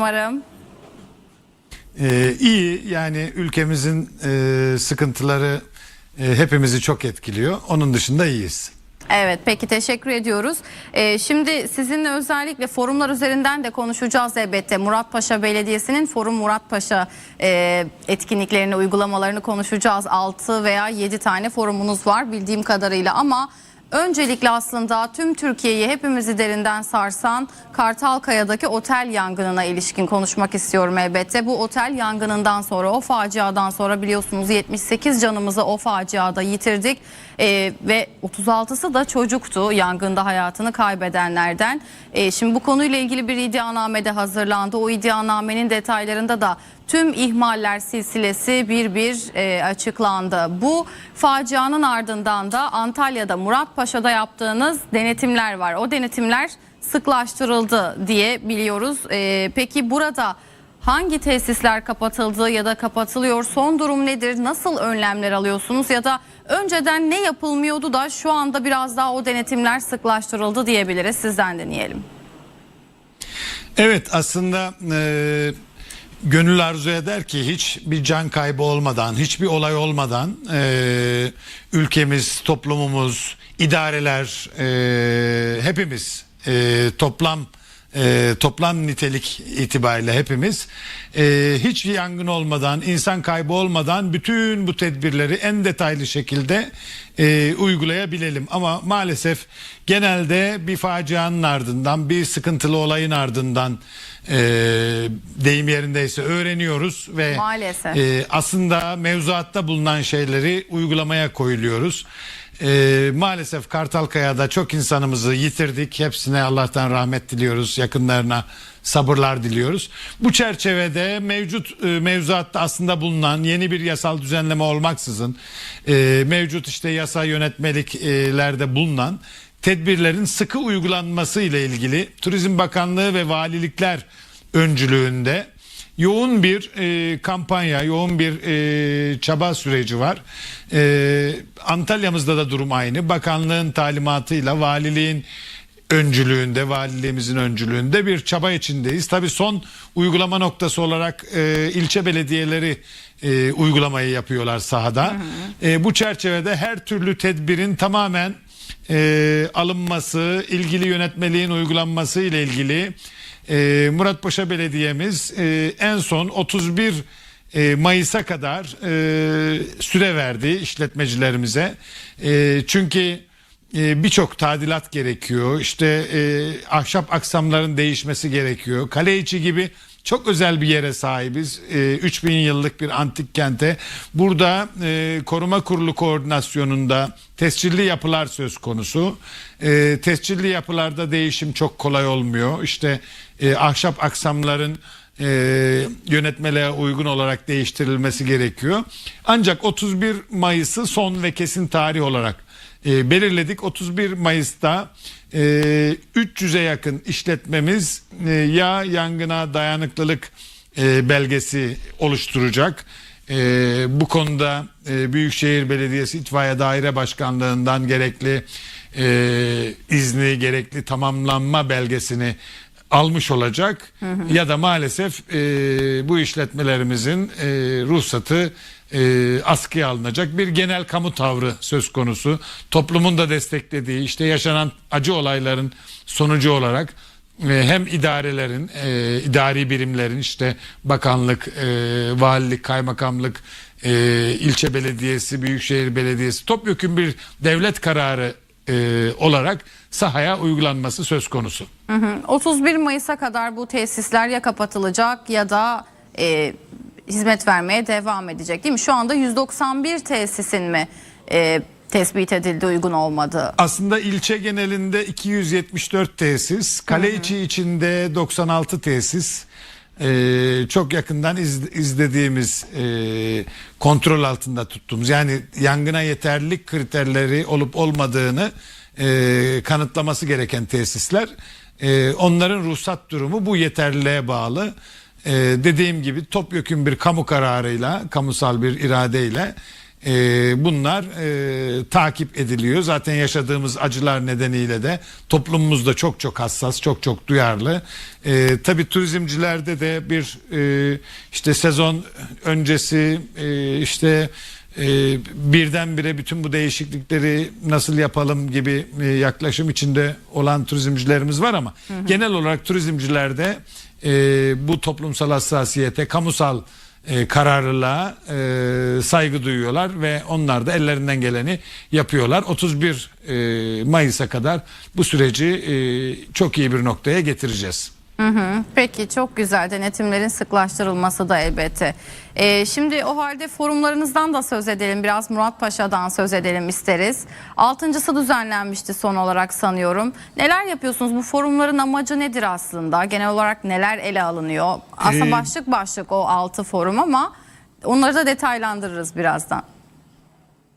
Umarım. Ee, iyi yani ülkemizin e, sıkıntıları e, hepimizi çok etkiliyor. Onun dışında iyiyiz. Evet peki teşekkür ediyoruz. Ee, şimdi sizinle özellikle forumlar üzerinden de konuşacağız elbette. Muratpaşa Belediyesi'nin Forum Muratpaşa e, etkinliklerini, uygulamalarını konuşacağız. 6 veya 7 tane forumunuz var bildiğim kadarıyla ama öncelikle aslında tüm Türkiye'yi hepimizi derinden sarsan Kartalkaya'daki otel yangınına ilişkin konuşmak istiyorum elbette. Bu otel yangınından sonra o faciadan sonra biliyorsunuz 78 canımızı o faciada yitirdik. Ee, ve 36'sı da çocuktu yangında hayatını kaybedenlerden. Ee, şimdi bu konuyla ilgili bir iddianame de hazırlandı. O iddianamenin detaylarında da tüm ihmaller silsilesi bir bir e, açıklandı. Bu facianın ardından da Antalya'da Muratpaşa'da yaptığınız denetimler var. O denetimler sıklaştırıldı diye biliyoruz. Ee, peki burada hangi tesisler kapatıldı ya da kapatılıyor? Son durum nedir? Nasıl önlemler alıyorsunuz ya da önceden ne yapılmıyordu da şu anda biraz daha o denetimler sıklaştırıldı diyebiliriz. Sizden dinleyelim. Evet aslında e, gönül arzu eder ki hiç bir can kaybı olmadan, hiçbir olay olmadan e, ülkemiz, toplumumuz, idareler, e, hepimiz e, toplam e, toplam nitelik itibariyle hepimiz e, hiç yangın olmadan, insan kaybı olmadan bütün bu tedbirleri en detaylı şekilde e, uygulayabilelim. Ama maalesef genelde bir facianın ardından, bir sıkıntılı olayın ardından e, deyim yerindeyse öğreniyoruz ve Maalesef. e, aslında mevzuatta bulunan şeyleri uygulamaya koyuluyoruz. Ee, maalesef Kartalkaya'da çok insanımızı yitirdik. Hepsine Allah'tan rahmet diliyoruz. Yakınlarına sabırlar diliyoruz. Bu çerçevede mevcut e, mevzuatta aslında bulunan yeni bir yasal düzenleme olmaksızın e, mevcut işte yasa yönetmeliklerde bulunan tedbirlerin sıkı uygulanması ile ilgili Turizm Bakanlığı ve valilikler öncülüğünde yoğun bir e, kampanya, yoğun bir e, çaba süreci var. E, Antalya'mızda da durum aynı. Bakanlığın talimatıyla valiliğin öncülüğünde, valiliğimizin öncülüğünde bir çaba içindeyiz. Tabii son uygulama noktası olarak e, ilçe belediyeleri e, uygulamayı yapıyorlar sahada. E, bu çerçevede her türlü tedbirin tamamen e, alınması, ilgili yönetmeliğin uygulanması ile ilgili e, Muratpaşa Belediye'miz e, en son 31 e, Mayıs'a kadar e, süre verdi işletmecilerimize. E, çünkü birçok tadilat gerekiyor. İşte e, ahşap aksamların değişmesi gerekiyor. Kale içi gibi çok özel bir yere sahibiz. E, 3000 yıllık bir antik kente. Burada e, koruma kurulu koordinasyonunda tescilli yapılar söz konusu. E, tescilli yapılarda değişim çok kolay olmuyor. İşte e, ahşap aksamların e, yönetmeliğe uygun olarak değiştirilmesi gerekiyor. Ancak 31 Mayıs'ı son ve kesin tarih olarak e, belirledik. 31 Mayıs'ta e, 300'e yakın işletmemiz e, ya yangına dayanıklılık e, belgesi oluşturacak. E, bu konuda e, Büyükşehir Belediyesi İtfaiye Daire Başkanlığı'ndan gerekli e, izni, gerekli tamamlanma belgesini almış olacak ya da maalesef e, bu işletmelerimizin e, ruhsatı e, askıya alınacak bir genel kamu tavrı söz konusu. Toplumun da desteklediği işte yaşanan acı olayların sonucu olarak e, hem idarelerin, e, idari birimlerin işte bakanlık, e, valilik, kaymakamlık, e, ilçe belediyesi, büyükşehir belediyesi topyekun bir devlet kararı e, olarak sahaya uygulanması söz konusu. Hı hı. 31 Mayıs'a kadar bu tesisler ya kapatılacak ya da e, hizmet vermeye devam edecek değil mi? Şu anda 191 tesisin mi e, tespit edildi uygun olmadığı? Aslında ilçe genelinde 274 tesis, kale içi içinde 96 tesis. Ee, çok yakından iz- izlediğimiz, e, kontrol altında tuttuğumuz yani yangına yeterlilik kriterleri olup olmadığını e, kanıtlaması gereken tesisler. E, onların ruhsat durumu bu yeterliliğe bağlı. E, dediğim gibi topyekun bir kamu kararıyla, kamusal bir iradeyle e, bunlar e, takip ediliyor. Zaten yaşadığımız acılar nedeniyle de toplumumuz da çok çok hassas, çok çok duyarlı. E, tabii turizmcilerde de bir e, işte sezon öncesi e, işte e, birdenbire bütün bu değişiklikleri nasıl yapalım gibi e, yaklaşım içinde olan turizmcilerimiz var ama genel olarak turizmcilerde e, bu toplumsal hassasiyete, kamusal e, kararlılığa e, saygı duyuyorlar ve onlar da ellerinden geleni yapıyorlar. 31 e, Mayıs'a kadar bu süreci e, çok iyi bir noktaya getireceğiz. Hı hı. Peki çok güzel denetimlerin sıklaştırılması da elbette. Ee, şimdi o halde forumlarınızdan da söz edelim. Biraz Murat Paşa'dan söz edelim isteriz. Altıncısı düzenlenmişti son olarak sanıyorum. Neler yapıyorsunuz? Bu forumların amacı nedir aslında? Genel olarak neler ele alınıyor? Aslında Ee, başlık başlık o altı forum ama onları da detaylandırırız birazdan.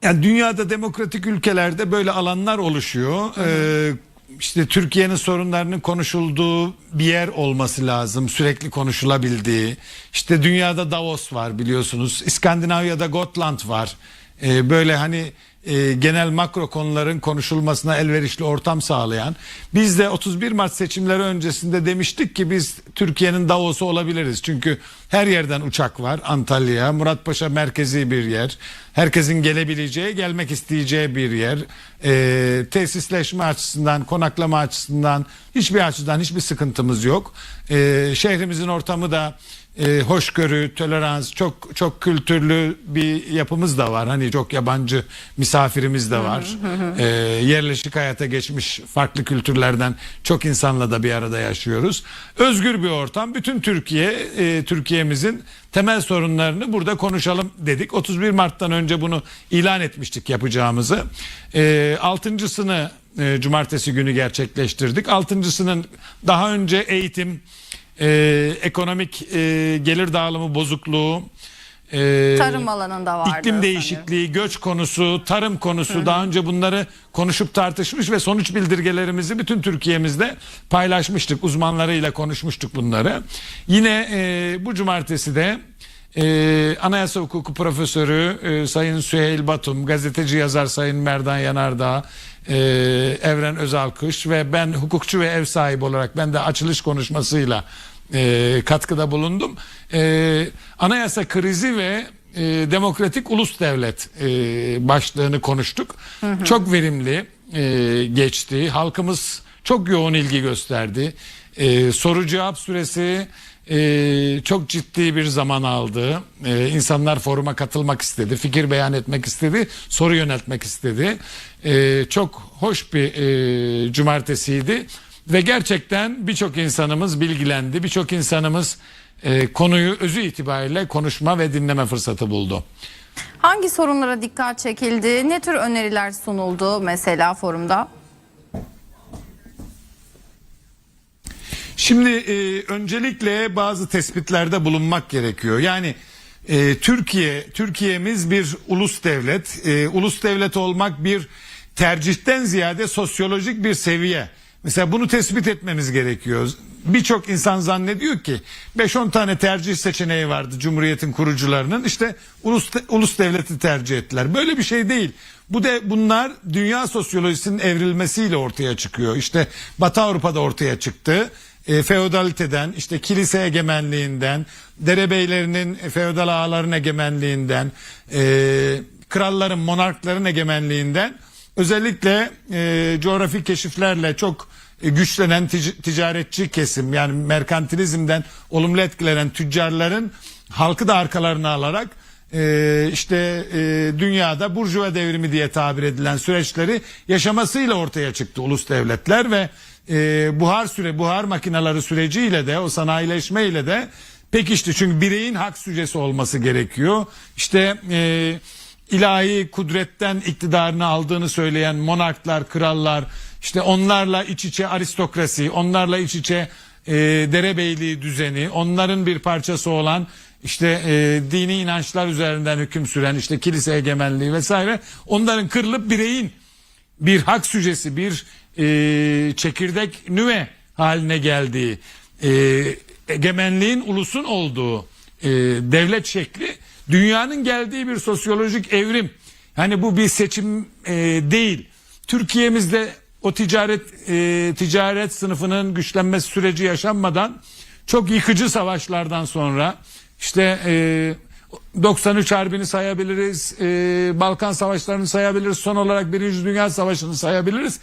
Yani dünyada demokratik ülkelerde böyle alanlar oluşuyor. Ee, işte Türkiye'nin sorunlarının konuşulduğu bir yer olması lazım. Sürekli konuşulabildiği. İşte dünyada Davos var biliyorsunuz. İskandinavya'da Gotland var. Ee, böyle hani e, genel makro konuların konuşulmasına elverişli ortam sağlayan. Biz de 31 Mart seçimleri öncesinde demiştik ki biz Türkiye'nin Davos'u olabiliriz. Çünkü her yerden uçak var Antalya, Muratpaşa merkezi bir yer. Herkesin gelebileceği, gelmek isteyeceği bir yer. Ee, tesisleşme açısından, konaklama açısından hiçbir açıdan hiçbir sıkıntımız yok. Ee, şehrimizin ortamı da e, hoşgörü, tolerans, çok çok kültürlü bir yapımız da var. Hani çok yabancı misafirimiz de var. E, yerleşik hayata geçmiş farklı kültürlerden çok insanla da bir arada yaşıyoruz. Özgür bir ortam. Bütün Türkiye, e, Türkiye'mizin temel sorunlarını burada konuşalım dedik. 31 Mart'tan önce bunu ilan etmiştik yapacağımızı. E, altıncısını e, cumartesi günü gerçekleştirdik. Altıncısının daha önce eğitim, e, ekonomik e, gelir dağılımı bozukluğu, e, Tarım alanında vardı. iklim değişikliği, göç konusu, tarım konusu daha önce bunları konuşup tartışmış ve sonuç bildirgelerimizi bütün Türkiye'mizde paylaşmıştık. Uzmanlarıyla konuşmuştuk bunları. Yine e, bu cumartesi de e, Anayasa Hukuku Profesörü e, Sayın Süheyl Batum, gazeteci yazar Sayın Merdan Yanardağ, e, Evren Özalkış ve ben hukukçu ve ev sahibi olarak ben de açılış konuşmasıyla e, katkıda bulundum. E, anayasa krizi ve e, demokratik ulus devlet e, başlığını konuştuk. Çok verimli e, geçti. Halkımız çok yoğun ilgi gösterdi. E, soru cevap süresi e, çok ciddi bir zaman aldı. E, insanlar foruma katılmak istedi, fikir beyan etmek istedi, soru yöneltmek istedi. E, çok hoş bir e, cumartesiydi ve gerçekten birçok insanımız bilgilendi, birçok insanımız e, konuyu özü itibariyle konuşma ve dinleme fırsatı buldu. Hangi sorunlara dikkat çekildi? Ne tür öneriler sunuldu mesela forumda? Şimdi e, öncelikle bazı tespitlerde bulunmak gerekiyor. Yani e, Türkiye, Türkiye'miz bir ulus devlet. E, ulus devlet olmak bir tercihten ziyade sosyolojik bir seviye. Mesela bunu tespit etmemiz gerekiyor. Birçok insan zannediyor ki 5-10 tane tercih seçeneği vardı Cumhuriyet'in kurucularının. İşte ulus, ulus devleti tercih ettiler. Böyle bir şey değil. Bu de bunlar dünya sosyolojisinin evrilmesiyle ortaya çıkıyor. İşte Batı Avrupa'da ortaya çıktı e, feodaliteden, işte kilise egemenliğinden, derebeylerinin feodal ağaların egemenliğinden, e, kralların, monarkların egemenliğinden özellikle e, coğrafi keşiflerle çok e, güçlenen tic- ticaretçi kesim yani merkantilizmden olumlu etkilenen tüccarların halkı da arkalarına alarak e, işte e, dünyada burjuva devrimi diye tabir edilen süreçleri yaşamasıyla ortaya çıktı ulus devletler ve e, buhar süre buhar makineleri süreciyle de o sanayileşmeyle de pekişti. Çünkü bireyin hak sücesi olması gerekiyor. İşte e, ilahi kudretten iktidarını aldığını söyleyen monarklar, krallar, işte onlarla iç içe aristokrasi, onlarla iç içe e, derebeyliği düzeni, onların bir parçası olan işte e, dini inançlar üzerinden hüküm süren işte kilise egemenliği vesaire onların kırılıp bireyin bir hak sücesi, bir e, çekirdek nüve haline geldiği, e, egemenliğin ulusun olduğu e, devlet şekli Dünyanın geldiği bir sosyolojik evrim. Hani bu bir seçim e, değil. Türkiye'mizde o ticaret e, ticaret sınıfının güçlenmesi süreci yaşanmadan çok yıkıcı savaşlardan sonra işte e, 93 Harbi'ni sayabiliriz, e, Balkan Savaşları'nı sayabiliriz, son olarak Birinci Dünya Savaşı'nı sayabiliriz.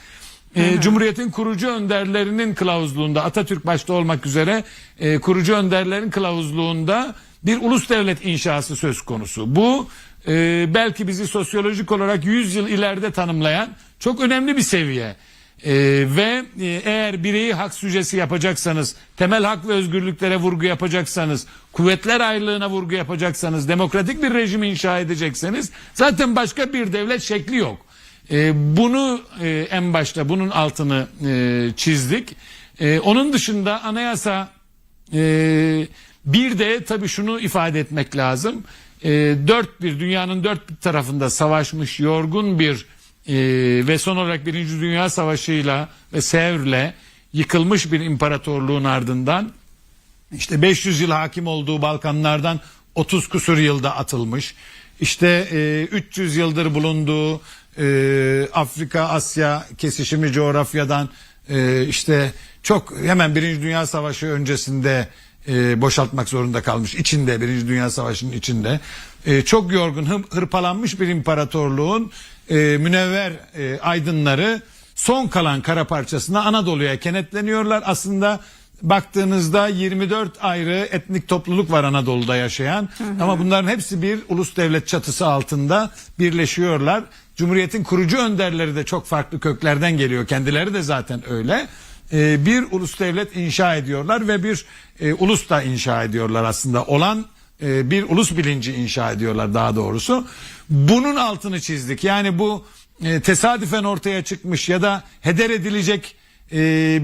E, Cumhuriyetin kurucu önderlerinin kılavuzluğunda Atatürk başta olmak üzere e, kurucu önderlerin kılavuzluğunda bir ulus devlet inşası söz konusu. Bu e, belki bizi sosyolojik olarak 100 yıl ileride tanımlayan çok önemli bir seviye. E, ve e, eğer bireyi hak sücesi yapacaksanız, temel hak ve özgürlüklere vurgu yapacaksanız, kuvvetler ayrılığına vurgu yapacaksanız, demokratik bir rejim inşa edecekseniz zaten başka bir devlet şekli yok. E, bunu e, en başta bunun altını e, çizdik. E, onun dışında anayasa e, bir de tabii şunu ifade etmek lazım. E, dört bir dünyanın dört bir tarafında savaşmış yorgun bir e, ve son olarak Birinci Dünya Savaşı'yla ve Sevr'le yıkılmış bir imparatorluğun ardından işte 500 yıl hakim olduğu Balkanlardan 30 kusur yılda atılmış. İşte e, 300 yıldır bulunduğu e, Afrika Asya kesişimi coğrafyadan e, işte çok hemen Birinci Dünya Savaşı öncesinde e, boşaltmak zorunda kalmış. içinde Birinci Dünya Savaşı'nın içinde. E, çok yorgun hı- hırpalanmış bir imparatorluğun e, münevver e, aydınları son kalan kara parçasına Anadolu'ya kenetleniyorlar. Aslında baktığınızda 24 ayrı etnik topluluk var Anadolu'da yaşayan. Ama bunların hepsi bir ulus devlet çatısı altında birleşiyorlar. Cumhuriyetin kurucu önderleri de çok farklı köklerden geliyor. Kendileri de zaten öyle. Ee, bir ulus devlet inşa ediyorlar ve bir e, ulus da inşa ediyorlar aslında. Olan e, bir ulus bilinci inşa ediyorlar daha doğrusu. Bunun altını çizdik. Yani bu e, tesadüfen ortaya çıkmış ya da heder edilecek e,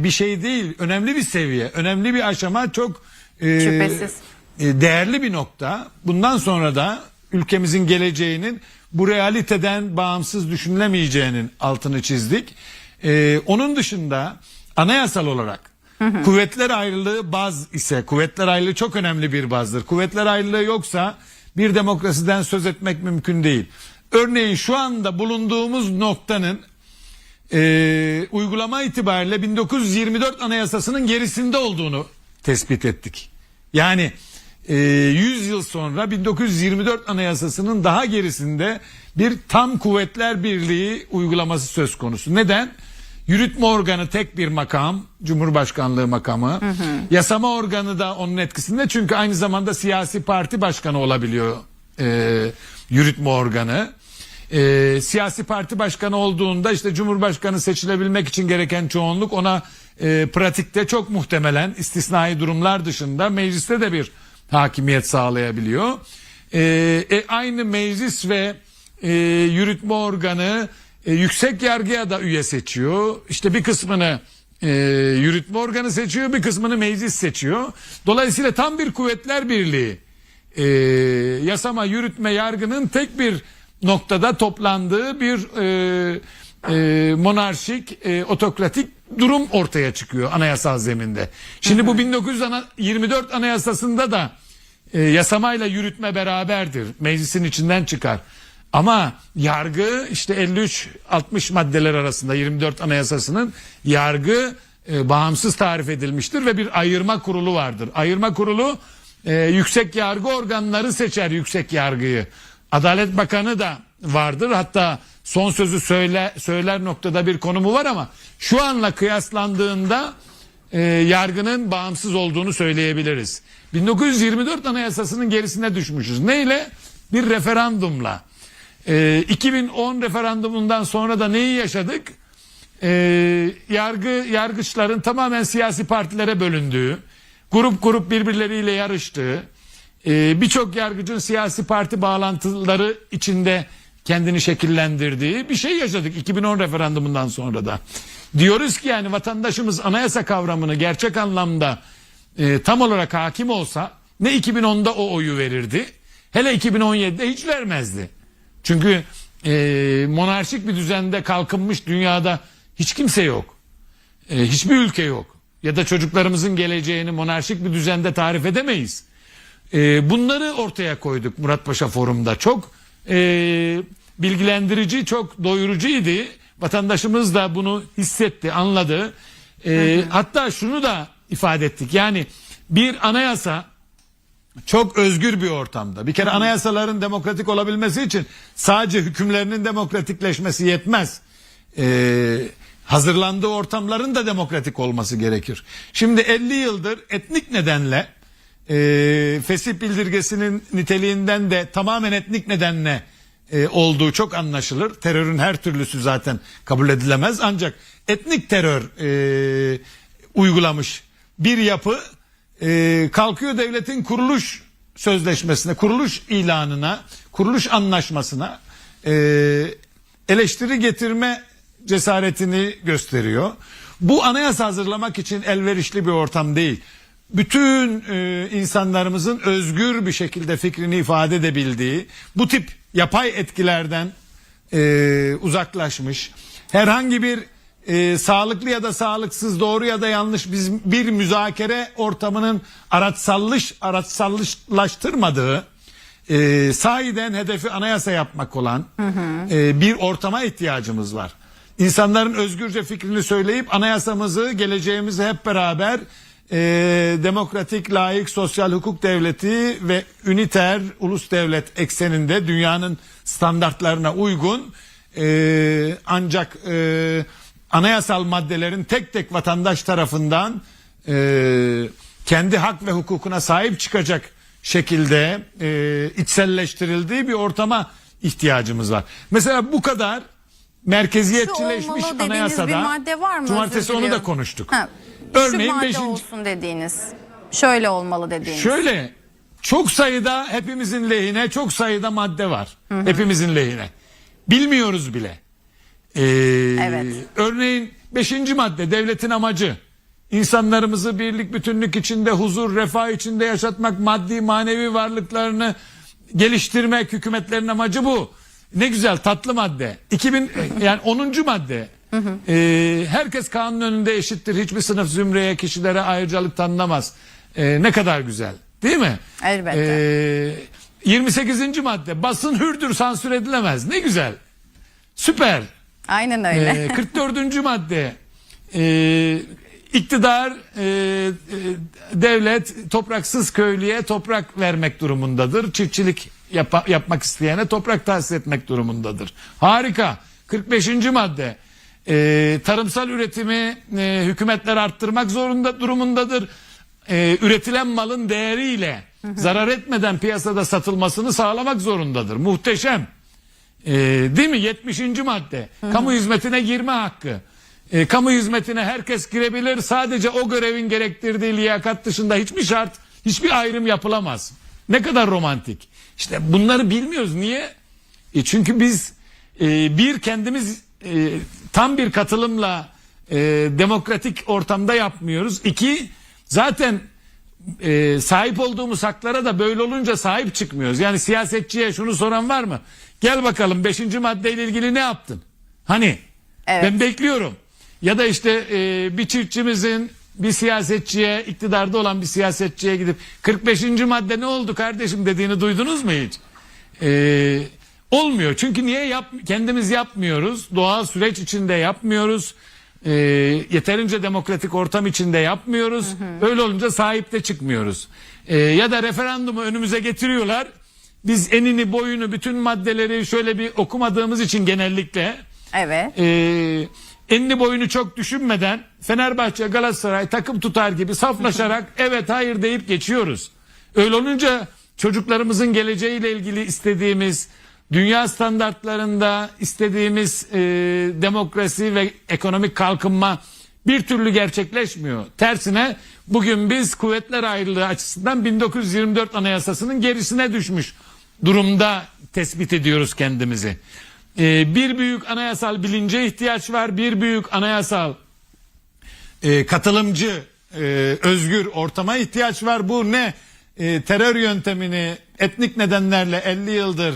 bir şey değil. Önemli bir seviye, önemli bir aşama çok e, Şüphesiz. e, değerli bir nokta. Bundan sonra da ülkemizin geleceğinin bu realiteden bağımsız düşünülemeyeceğinin altını çizdik. E, onun dışında anayasal olarak kuvvetler ayrılığı baz ise kuvvetler ayrılığı çok önemli bir bazdır. Kuvvetler ayrılığı yoksa bir demokrasiden söz etmek mümkün değil. Örneğin şu anda bulunduğumuz noktanın e, uygulama itibariyle 1924 Anayasası'nın gerisinde olduğunu tespit ettik. Yani e, 100 yıl sonra 1924 Anayasası'nın daha gerisinde bir tam kuvvetler birliği uygulaması söz konusu. Neden? Yürütme organı tek bir makam, Cumhurbaşkanlığı makamı. Yasama organı da onun etkisinde çünkü aynı zamanda siyasi parti başkanı olabiliyor e, yürütme organı e, siyasi parti başkanı olduğunda işte cumhurbaşkanı seçilebilmek için gereken çoğunluk ona e, pratikte çok muhtemelen istisnai durumlar dışında mecliste de bir hakimiyet sağlayabiliyor. E, e, aynı meclis ve e, yürütme organı e, yüksek yargıya da üye seçiyor. İşte bir kısmını e, yürütme organı seçiyor bir kısmını meclis seçiyor. Dolayısıyla tam bir kuvvetler birliği e, yasama, yürütme, yargının tek bir noktada toplandığı bir e, e, monarşik, e, otokratik durum ortaya çıkıyor anayasal zeminde. Şimdi bu 1924 anayasasında da e, yasamayla yürütme beraberdir. Meclisin içinden çıkar. Ama yargı işte 53-60 maddeler arasında 24 anayasasının yargı e, bağımsız tarif edilmiştir ve bir ayırma kurulu vardır. Ayırma kurulu e, yüksek yargı organları seçer yüksek yargıyı. Adalet Bakanı da vardır. Hatta son sözü söyle, söyler noktada bir konumu var ama şu anla kıyaslandığında e, yargının bağımsız olduğunu söyleyebiliriz. 1924 Anayasası'nın gerisine düşmüşüz. Neyle? Bir referandumla. E, 2010 referandumundan sonra da neyi yaşadık? E, yargı yargıçların tamamen siyasi partilere bölündüğü, grup grup birbirleriyle yarıştığı, e, birçok yargıcın siyasi parti bağlantıları içinde kendini şekillendirdiği bir şey yaşadık 2010 referandumundan sonra da. Diyoruz ki yani vatandaşımız anayasa kavramını gerçek anlamda e, tam olarak hakim olsa ne 2010'da o oyu verirdi hele 2017'de hiç vermezdi. Çünkü e, monarşik bir düzende kalkınmış dünyada hiç kimse yok. E, hiçbir ülke yok. Ya da çocuklarımızın geleceğini monarşik bir düzende tarif edemeyiz. E, bunları ortaya koyduk Murat Paşa Forum'da. Çok e, bilgilendirici, çok doyurucuydu. Vatandaşımız da bunu hissetti, anladı. E, hatta şunu da ifade ettik. Yani bir anayasa çok özgür bir ortamda. Bir kere anayasaların demokratik olabilmesi için sadece hükümlerinin demokratikleşmesi yetmez. Ee, hazırlandığı ortamların da demokratik olması gerekir. Şimdi 50 yıldır etnik nedenle e, fesih bildirgesinin niteliğinden de tamamen etnik nedenle e, olduğu çok anlaşılır. Terörün her türlüsü zaten kabul edilemez. Ancak etnik terör e, uygulamış bir yapı e, kalkıyor devletin kuruluş sözleşmesine, kuruluş ilanına, kuruluş anlaşmasına e, eleştiri getirme cesaretini gösteriyor. Bu anayasa hazırlamak için elverişli bir ortam değil. Bütün e, insanlarımızın özgür bir şekilde fikrini ifade edebildiği, bu tip yapay etkilerden e, uzaklaşmış, herhangi bir e, sağlıklı ya da sağlıksız, doğru ya da yanlış biz bir müzakere ortamının araçsallış araçsallaştırmadığı, e, sahiden hedefi anayasa yapmak olan e, bir ortama ihtiyacımız var. İnsanların özgürce fikrini söyleyip anayasamızı, geleceğimizi hep beraber e, demokratik, layık, sosyal hukuk devleti ve üniter ulus devlet ekseninde dünyanın standartlarına uygun e, ancak e, anayasal maddelerin tek tek vatandaş tarafından e, kendi hak ve hukukuna sahip çıkacak şekilde e, içselleştirildiği bir ortama ihtiyacımız var. Mesela bu kadar merkeziyetçileşmiş Şu anayasada bir madde var mı? cumartesi onu da konuştuk. Ha, Örneğin şu madde beşinci- olsun dediğiniz. Şöyle olmalı dediğiniz. Şöyle çok sayıda hepimizin lehine çok sayıda madde var. Hepimizin lehine. Bilmiyoruz bile. Ee, Evet. Örneğin beşinci madde devletin amacı. İnsanlarımızı birlik bütünlük içinde huzur refah içinde yaşatmak maddi manevi varlıklarını geliştirmek hükümetlerin amacı bu. Ne güzel tatlı madde. 2000 yani 10. madde. Ee, herkes kanun önünde eşittir. Hiçbir sınıf zümreye kişilere ayrıcalık tanınamaz. Ee, ne kadar güzel. Değil mi? Elbette. Ee, 28. madde basın hürdür sansür edilemez. Ne güzel. Süper. Aynen öyle. Ee, 44. madde ee, iktidar ee, ee, devlet topraksız köylüye toprak vermek durumundadır. Çiftçilik yapa- yapmak isteyene toprak tahsis etmek durumundadır. Harika. 45. madde ee, tarımsal üretimi ee, hükümetler arttırmak zorunda durumundadır. Ee, üretilen malın değeriyle zarar etmeden piyasada satılmasını sağlamak zorundadır. Muhteşem. Ee, değil mi? 70. madde. Kamu hizmetine girme hakkı. Ee, kamu hizmetine herkes girebilir. Sadece o görevin gerektirdiği liyakat dışında hiçbir şart, hiçbir ayrım yapılamaz. Ne kadar romantik. İşte bunları bilmiyoruz. Niye? E çünkü biz e, bir kendimiz e, tam bir katılımla e, demokratik ortamda yapmıyoruz. İki zaten e, sahip olduğumuz haklara da böyle olunca sahip çıkmıyoruz. Yani siyasetçiye şunu soran var mı? Gel bakalım 5. maddeyle ilgili ne yaptın? Hani Evet. ben bekliyorum. Ya da işte e, bir çiftçimizin bir siyasetçiye iktidarda olan bir siyasetçiye gidip 45. madde ne oldu kardeşim dediğini duydunuz mu hiç? E, olmuyor. Çünkü niye yap, kendimiz yapmıyoruz? Doğal süreç içinde yapmıyoruz. E, yeterince demokratik ortam içinde yapmıyoruz. Öyle olunca sahip de çıkmıyoruz. E, ya da referandumu önümüze getiriyorlar. Biz enini boyunu bütün maddeleri şöyle bir okumadığımız için genellikle Evet. e, enini boyunu çok düşünmeden Fenerbahçe Galatasaray takım tutar gibi saflaşarak evet hayır deyip geçiyoruz. Öyle olunca çocuklarımızın geleceğiyle ilgili istediğimiz dünya standartlarında istediğimiz e, demokrasi ve ekonomik kalkınma bir türlü gerçekleşmiyor. Tersine bugün biz kuvvetler ayrılığı açısından 1924 anayasasının gerisine düşmüş durumda tespit ediyoruz kendimizi. Ee, bir büyük anayasal bilince ihtiyaç var. Bir büyük anayasal e, katılımcı, e, özgür ortama ihtiyaç var. Bu ne? E, terör yöntemini etnik nedenlerle 50 yıldır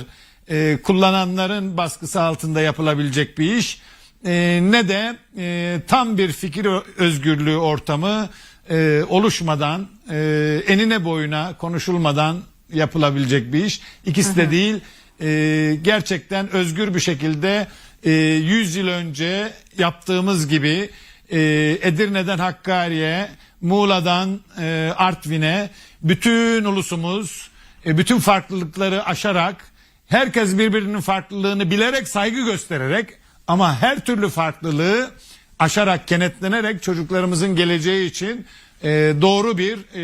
e, kullananların baskısı altında yapılabilecek bir iş. E, ne de e, tam bir fikir özgürlüğü ortamı, e, oluşmadan, e, enine boyuna konuşulmadan yapılabilecek bir iş. İkisi de değil. E, gerçekten özgür bir şekilde e, 100 yıl önce yaptığımız gibi e, Edirne'den Hakkari'ye, Muğla'dan e, Artvin'e bütün ulusumuz e, bütün farklılıkları aşarak herkes birbirinin farklılığını bilerek saygı göstererek ama her türlü farklılığı aşarak kenetlenerek çocuklarımızın geleceği için e, doğru bir e,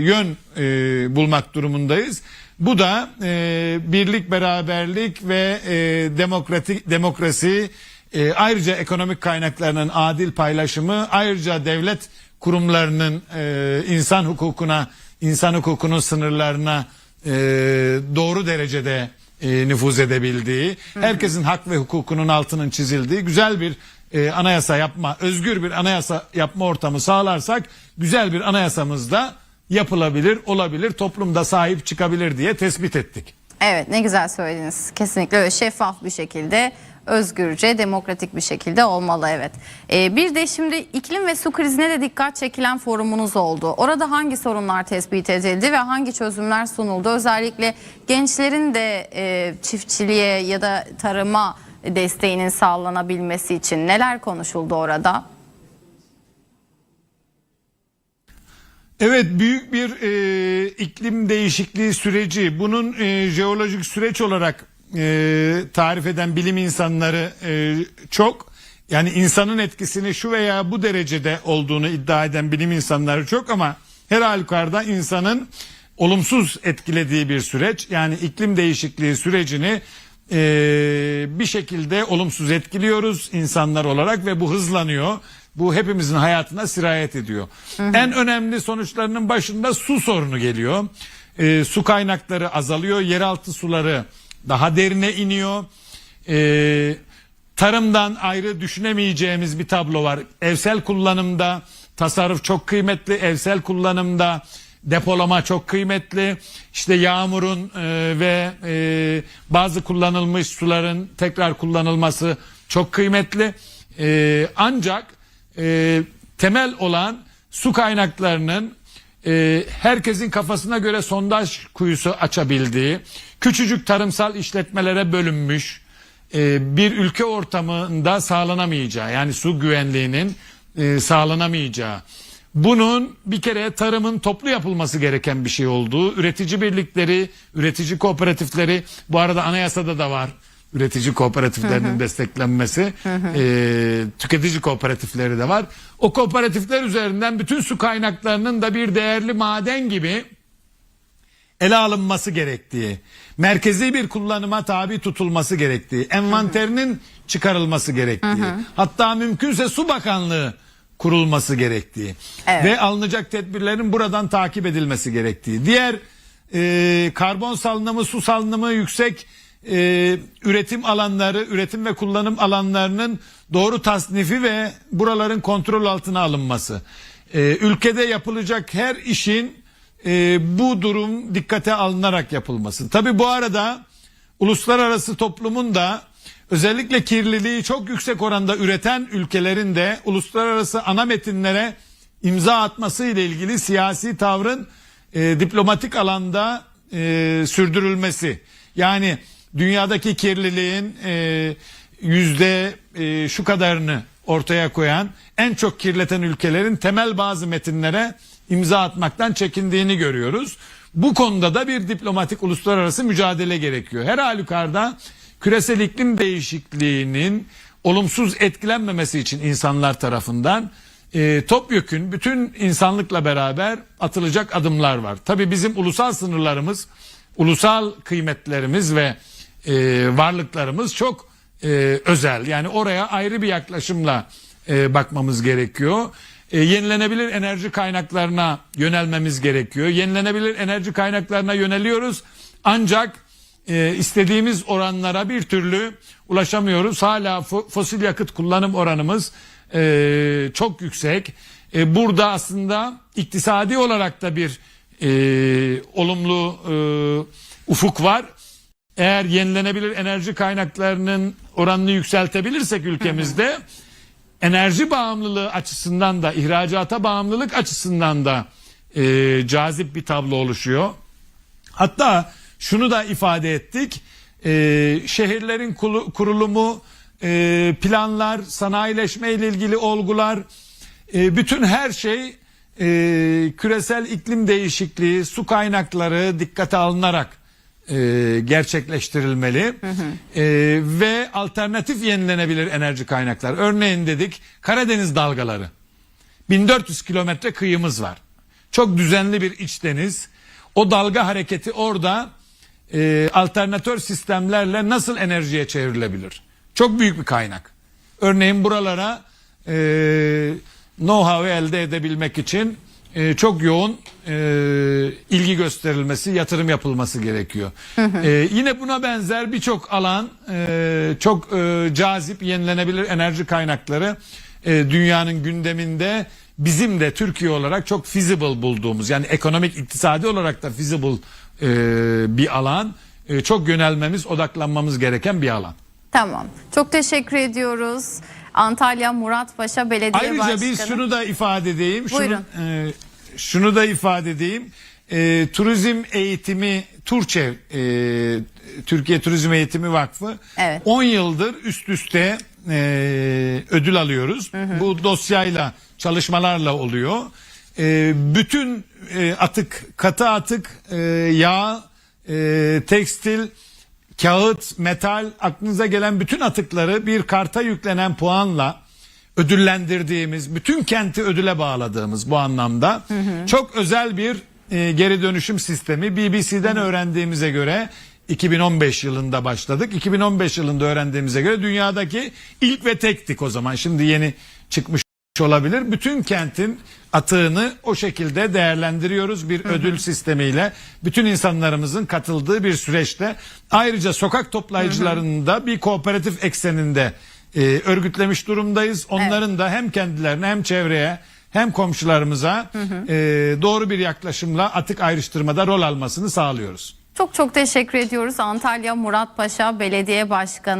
yön e, bulmak durumundayız. Bu da e, birlik, beraberlik ve e, demokratik demokrasi, e, ayrıca ekonomik kaynaklarının adil paylaşımı, ayrıca devlet kurumlarının e, insan hukukuna, insan hukukunun sınırlarına e, doğru derecede e, nüfuz edebildiği, herkesin hak ve hukukunun altının çizildiği güzel bir e, anayasa yapma, özgür bir anayasa yapma ortamı sağlarsak güzel bir anayasamız da yapılabilir, olabilir, toplumda sahip çıkabilir diye tespit ettik. Evet ne güzel söylediniz. Kesinlikle öyle şeffaf bir şekilde, özgürce, demokratik bir şekilde olmalı evet. Ee, bir de şimdi iklim ve su krizine de dikkat çekilen forumunuz oldu. Orada hangi sorunlar tespit edildi ve hangi çözümler sunuldu? Özellikle gençlerin de e, çiftçiliğe ya da tarıma desteğinin sağlanabilmesi için neler konuşuldu orada? Evet büyük bir e, iklim değişikliği süreci. Bunun e, jeolojik süreç olarak e, tarif eden bilim insanları e, çok. Yani insanın etkisini şu veya bu derecede olduğunu iddia eden bilim insanları çok ama her halükarda insanın olumsuz etkilediği bir süreç. Yani iklim değişikliği sürecini e, bir şekilde olumsuz etkiliyoruz insanlar olarak ve bu hızlanıyor. Bu hepimizin hayatına sirayet ediyor. En önemli sonuçlarının başında su sorunu geliyor. E, su kaynakları azalıyor, yeraltı suları daha derine iniyor. E, tarımdan ayrı düşünemeyeceğimiz bir tablo var. Evsel kullanımda tasarruf çok kıymetli, evsel kullanımda depolama çok kıymetli. İşte yağmurun e, ve e, bazı kullanılmış suların tekrar kullanılması çok kıymetli. E, ancak e, temel olan su kaynaklarının e, herkesin kafasına göre sondaj kuyusu açabildiği, küçücük tarımsal işletmelere bölünmüş e, bir ülke ortamında sağlanamayacağı yani su güvenliğinin e, sağlanamayacağı. Bunun bir kere tarımın toplu yapılması gereken bir şey olduğu, üretici birlikleri, üretici kooperatifleri, bu arada anayasada da var üretici kooperatiflerinin desteklenmesi, e, tüketici kooperatifleri de var. O kooperatifler üzerinden bütün su kaynaklarının da bir değerli maden gibi ele alınması gerektiği, merkezi bir kullanıma tabi tutulması gerektiği, envanterinin çıkarılması gerektiği, hatta mümkünse su bakanlığı kurulması gerektiği Evet. ve alınacak tedbirlerin buradan takip edilmesi gerektiği. Diğer e, karbon salınımı, su salınımı yüksek e, üretim alanları, üretim ve kullanım alanlarının doğru tasnifi ve buraların kontrol altına alınması. E, ülkede yapılacak her işin e, bu durum dikkate alınarak yapılması. Tabi bu arada uluslararası toplumun da özellikle kirliliği çok yüksek oranda üreten ülkelerin de uluslararası ana metinlere imza atması ile ilgili siyasi tavrın e, diplomatik alanda e, sürdürülmesi. Yani dünyadaki kirliliğin e, yüzde e, şu kadarını ortaya koyan en çok kirleten ülkelerin temel bazı metinlere imza atmaktan çekindiğini görüyoruz. Bu konuda da bir diplomatik uluslararası mücadele gerekiyor. Her halükarda küresel iklim değişikliğinin olumsuz etkilenmemesi için insanlar tarafından e, topyekün bütün insanlıkla beraber atılacak adımlar var. Tabii bizim ulusal sınırlarımız, ulusal kıymetlerimiz ve e, varlıklarımız çok e, özel. Yani oraya ayrı bir yaklaşımla e, bakmamız gerekiyor. E, yenilenebilir enerji kaynaklarına yönelmemiz gerekiyor. Yenilenebilir enerji kaynaklarına yöneliyoruz. Ancak e, istediğimiz oranlara bir türlü ulaşamıyoruz. Hala fo- fosil yakıt kullanım oranımız e, çok yüksek. E, burada aslında iktisadi olarak da bir e, olumlu e, ufuk var. Eğer yenilenebilir enerji kaynaklarının oranını yükseltebilirsek ülkemizde enerji bağımlılığı açısından da ihracata bağımlılık açısından da e, cazip bir tablo oluşuyor. Hatta şunu da ifade ettik. e, şehirlerin kurulumu, e, planlar, sanayileşme ile ilgili olgular, e, bütün her şey e, küresel iklim değişikliği, su kaynakları dikkate alınarak e, gerçekleştirilmeli E, ve alternatif yenilenebilir enerji kaynaklar. Örneğin dedik Karadeniz dalgaları. 1400 kilometre kıyımız var. Çok düzenli bir iç deniz. O dalga hareketi orada e, alternatör sistemlerle nasıl enerjiye çevrilebilir? Çok büyük bir kaynak. Örneğin buralara e, know-how elde edebilmek için e, çok yoğun e, ilgi gösterilmesi, yatırım yapılması gerekiyor. E, yine buna benzer birçok alan, e, çok e, cazip yenilenebilir enerji kaynakları e, dünyanın gündeminde bizim de Türkiye olarak çok feasible bulduğumuz yani ekonomik iktisadi olarak da feasible e, bir alan. E, çok yönelmemiz, odaklanmamız gereken bir alan. Tamam. Çok teşekkür ediyoruz. Antalya Muratpaşa Belediye Ayrıca Başkanı. biz şunu da ifade edeyim. Şunu, Buyurun. e, şunu da ifade edeyim. E, turizm eğitimi Turçev e, Türkiye Turizm Eğitimi Vakfı Evet. 10 yıldır üst üste e, ödül alıyoruz. Bu dosyayla çalışmalarla oluyor. E, bütün e, atık, katı atık, e, yağ, e, tekstil, kağıt, metal aklınıza gelen bütün atıkları bir karta yüklenen puanla ödüllendirdiğimiz, bütün kenti ödüle bağladığımız bu anlamda çok özel bir e, geri dönüşüm sistemi BBC'den öğrendiğimize göre 2015 yılında başladık. 2015 yılında öğrendiğimize göre dünyadaki ilk ve tektik o zaman. Şimdi yeni çıkmış olabilir. Bütün kentin atığını o şekilde değerlendiriyoruz bir ödül sistemiyle. Bütün insanlarımızın katıldığı bir süreçte. Ayrıca sokak toplayıcılarının da bir kooperatif ekseninde e, örgütlemiş durumdayız. Onların da hem kendilerine hem çevreye hem komşularımıza e, doğru bir yaklaşımla atık ayrıştırmada rol almasını sağlıyoruz. Çok çok teşekkür ediyoruz Antalya Muratpaşa Belediye Başkanı.